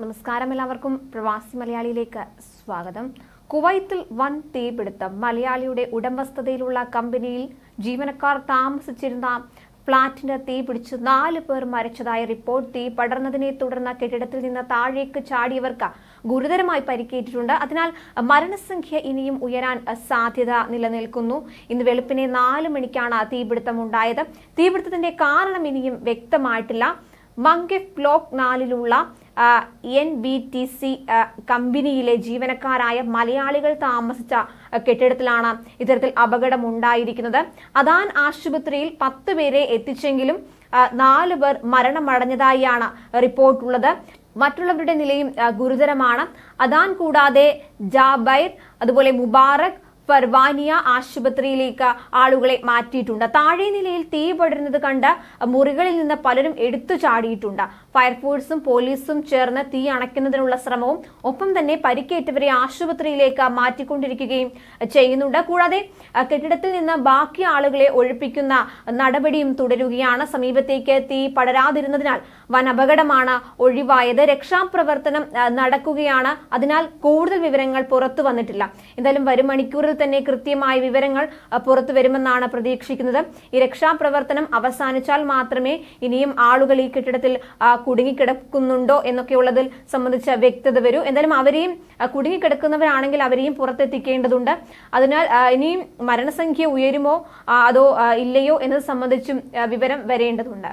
നമസ്കാരം എല്ലാവർക്കും. പ്രവാസി മലയാളിയിലേക്ക് സ്വാഗതം. കുവൈത്തിൽ വൻ തീപിടുത്തം. മലയാളിയുടെ ഉടമസ്ഥതയിലുള്ള കമ്പനിയിൽ ജീവനക്കാർ താമസിച്ചിരുന്ന ഫ്ളാറ്റിന് തീ പിടിച്ച് നാല് പേർ മരിച്ചതായ റിപ്പോർട്ട്. തീ പടർന്നതിനെ തുടർന്ന് കെട്ടിടത്തിൽ നിന്ന് താഴേക്ക് ചാടിയവർക്ക് ഗുരുതരമായി പരിക്കേറ്റിട്ടുണ്ട്. അതിനാൽ മരണസംഖ്യ ഇനിയും ഉയരാൻ സാധ്യത നിലനിൽക്കുന്നു. ഇന്ന് വെളുപ്പിനെ നാല് മണിക്കാണ് തീപിടുത്തം ഉണ്ടായത് തീപിടുത്തത്തിന്റെ കാരണം ഇനിയും വ്യക്തമായിട്ടില്ല. മങ്കിഫ് ബ്ലോക്ക് നാലിലുള്ള എൻ ബി ടി സി കമ്പനിയിലെ ജീവനക്കാരായ മലയാളികൾ താമസിച്ച കെട്ടിടത്തിലാണ് ഇത്തരത്തിൽ അപകടം ഉണ്ടായിരിക്കുന്നത് അദാൻ ആശുപത്രിയിൽ പത്ത് പേരെ എത്തിച്ചെങ്കിലും നാലു നാല് പേർ മരണമടഞ്ഞതായാണ് റിപ്പോർട്ടുള്ളത്. മറ്റുള്ളവരുടെ നിലയും ഗുരുതരമാണ്. അദാൻ കൂടാതെ ജാബൈർ അതുപോലെ മുബാറക് ഫർവാനിയ ആശുപത്രിയിലേക്ക് ആളുകളെ മാറ്റിയിട്ടുണ്ട്. താഴെ നിലയിൽ തീ പടരുന്നത് കണ്ട് മുറികളിൽ നിന്ന് പലരും എടുത്തു ചാടിയിട്ടുണ്ട്. ഫയർഫോഴ്സും പോലീസും ചേർന്ന് തീ അണയ്ക്കുന്നതിനുള്ള ശ്രമവും ഒപ്പം തന്നെ പരിക്കേറ്റവരെ ആശുപത്രിയിലേക്ക് മാറ്റിക്കൊണ്ടിരിക്കുകയും ചെയ്യുന്നുണ്ട്. കൂടാതെ കെട്ടിടത്തിൽ നിന്ന് ബാക്കി ആളുകളെ ഒഴിപ്പിക്കുന്ന നടപടിയും തുടരുകയാണ്. സമീപത്തേക്ക് തീ പടരാതിരുന്നതിനാൽ വൻ അപകടമാണ് ഒഴിവായത്. രക്ഷാപ്രവർത്തനം നടക്കുകയാണ്. അതിനാൽ കൂടുതൽ വിവരങ്ങൾ പുറത്തു വന്നിട്ടില്ല. എന്തായാലും വരും മണിക്കൂറിൽ തന്നെ കൃത്യമായ വിവരങ്ങൾ പുറത്തു വരുമെന്നാണ് പ്രതീക്ഷിക്കുന്നത്. ഈ രക്ഷാപ്രവർത്തനം അവസാനിച്ചാൽ മാത്രമേ ഇനിയും ആളുകൾ ഈ കെട്ടിടത്തിൽ കുടുങ്ങിക്കിടക്കുന്നുണ്ടോ എന്നൊക്കെയുള്ളതിൽ സംബന്ധിച്ച വ്യക്തത വരൂ. എന്തായാലും അവരെയും കുടുങ്ങിക്കിടക്കുന്നവരാണെങ്കിൽ അവരെയും പുറത്തെത്തിക്കേണ്ടതുണ്ട്. അതിനാൽ ഇനിയും മരണസംഖ്യ ഉയരുമോ അതോ ഇല്ലയോ എന്നത് സംബന്ധിച്ചും വിവരം വരേണ്ടതുണ്ട്.